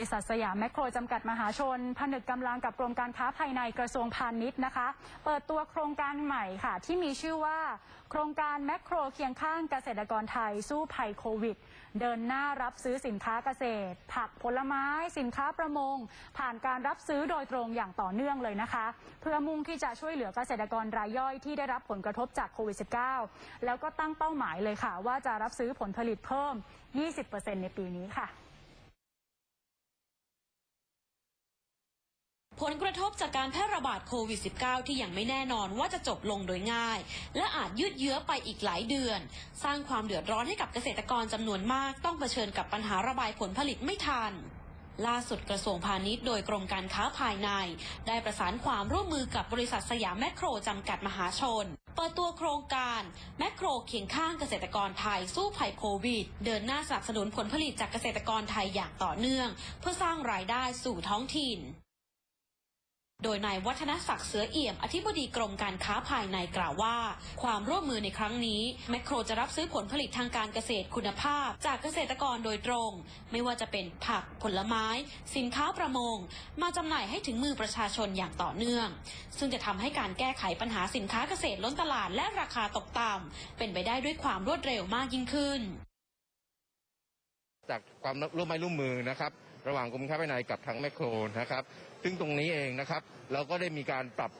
บริษัทสยามแมคโครจำกัดมหาชน ผนึกกำลังกับกรมการค้าภายในกระทรวงพาณิชย์นะคะ เปิดตัวโครงการใหม่ค่ะ ที่มีชื่อว่า โครงการแมคโครเคียงข้างเกษตรกรไทยสู้ภัยโควิด เดินหน้ารับซื้อสินค้าเกษตร ผักผลไม้ สินค้าประมง ผ่านการรับซื้อโดยตรงอย่างต่อเนื่องเลยนะคะ เพื่อมุ่งที่จะช่วยเหลือเกษตรกรรายย่อยที่ได้รับผลกระทบจากโควิด -19 แล้วก็ตั้งเป้าหมายเลยค่ะ ว่าจะรับซื้อผลผลิตเพิ่ม 20%ในปีนี้ค่ะ ผลกระทบจากการแพร่ระบาดโควิด -19 ที่ยังไม่แน่นอนว่าจะจบลงโดยง่าย และอาจยืดเยื้อไปอีกหลายเดือน สร้างความเดือดร้อนให้กับเกษตรกรจำนวนมาก ต้องเผชิญกับปัญหาระบายผลผลิตไม่ทันล่าสุดกระทรวงพาณิชย์โดยกรมการค้าภายใน ได้ประสานความร่วมมือกับบริษัทสยามแมคโครจำกัดมหาชน เปิดตัวโครงการแมคโครเคียงข้างเกษตรกรไทยสู้ภัยโควิด เดินหน้าสนับสนุนผลผลิตจากเกษตรกรไทยอย่างต่อเนื่อง เพื่อสร้างรายได้สู่ท้องถิ่น โดยนายวัฒนศักดิ์เสือเอี่ยม อธิบดีกรมการค้าภายในกล่าวว่า ความร่วมมือในครั้งนี้ แมคโครจะรับซื้อผลผลิตทางการเกษตรคุณภาพ จากเกษตรกรโดยตรง ไม่ว่าจะเป็นผักผลไม้ สินค้าประมง มาจำหน่ายให้ถึงมือประชาชนอย่างต่อเนื่อง ซึ่งจะทำให้การแก้ไขปัญหาสินค้าเกษตรล้นตลาดและราคาตกต่ำเป็นไปได้ด้วยความรวดเร็วมากยิ่งขึ้น จากความร่วมไม้ร่วมมือนะครับ ระหว่างกรมค้าภายในกับทางแมคโครนะครับ ซึ่งตรงนี้เองนะครับ เราก็ได้มีการปรับ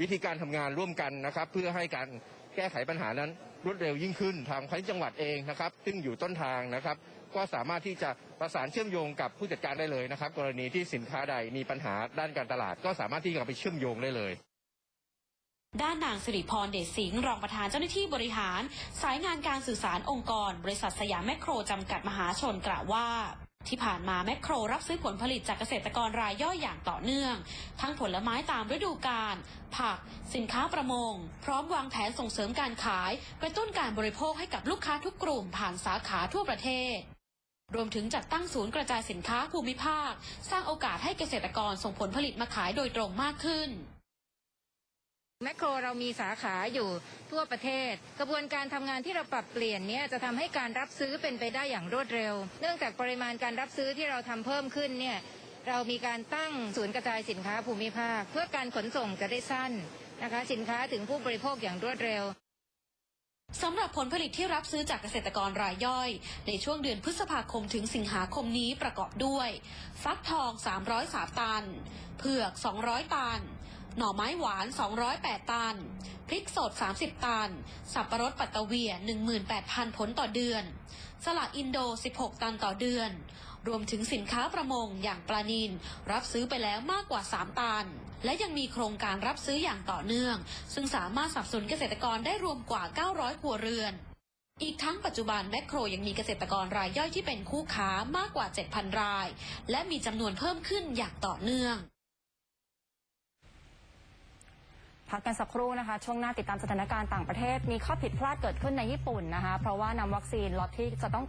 วิธีการทำงานร่วมกันนะครับ เพื่อให้การแก้ไขปัญหานั้นรวดเร็วยิ่งขึ้นทางพาณิชย์จังหวัดเองนะครับ ซึ่งอยู่ต้นทางนะครับ ก็สามารถที่จะประสานเชื่อมโยงกับผู้จัดการได้เลยนะครับ กรณีที่สินค้าใดมีปัญหาด้านการตลาด ก็สามารถที่จะไปเชื่อมโยงได้เลยด้านนางสิริพรเดชสิงห์รองประธานเจ้าหน้าที่บริหาร สายงานการสื่อสารองค์กร บริษัทสยามแมคโครจำกัดมหาชนกล่าวว่า ที่ผ่านมาแมคโครรับซื้อผลผลิตจากเกษตรกรรายย่อยอย่างต่อเนื่อง ทั้งผลไม้ตามฤดูกาลผัก สินค้าประมง พร้อมวางแผนส่งเสริมการขาย กระตุ้นการบริโภคให้กับลูกค้าทุกกลุ่มผ่านสาขาทั่วประเทศ รวมถึงจัดตั้งศูนย์กระจายสินค้าภูมิภาค สร้างโอกาสให้เกษตรกรส่งผลผลิตมาขายโดยตรงมากขึ้น แมคโครเรามีสาขาอยู่ทั่วประเทศ กระบวนการทำงานที่เราปรับเปลี่ยนเนี่ยจะทำให้การรับซื้อเป็นไปได้อย่างรวดเร็ว เนื่องจากปริมาณการรับซื้อที่เราทำเพิ่มขึ้นเนี่ยเรามีการตั้งศูนย์กระจายสินค้าภูมิภาค เพื่อการขนส่งจะได้สั้นนะคะสินค้าถึงผู้บริโภคอย่างรวดเร็วสำหรับผลผลิตที่รับซื้อจากเกษตรกรรายย่อย ในช่วงเดือนพฤษภาคมถึงสิงหาคมนี้ประกอบด้วย ฟักทอง 303 ตัน เผือก 200 ตัน หน่อไม้หวาน 208 ตัน พริกสด 30 ตัน สับปะรดปัตตเวีย 18,000 ผลต่อเดือน สละอินโด 16 ตันต่อเดือน รวมถึงสินค้าประมงอย่างปลานิลรับซื้อไปแล้วมากกว่า 3 ตัน และยังมีโครงการรับซื้ออย่างต่อเนื่อง ซึ่งสามารถสับสนเกษตรกรได้รวมกว่า 900 ครัวเรือนอีกทั้งปัจจุบันแมคโครยังมีเกษตรกรรายย่อยที่เป็นคู่ค้ามากกว่า 7,000 ราย และมีจำนวนเพิ่มขึ้นอย่างต่อเนื่อง พักกันสักครู่นะคะ ช่วงหน้าติดตามสถานการณ์ต่างประเทศมีข้อผิดพลาดเกิดขึ้นในญี่ปุ่นนะคะ เพราะว่านำวัคซีนล็อตที่จะต้อง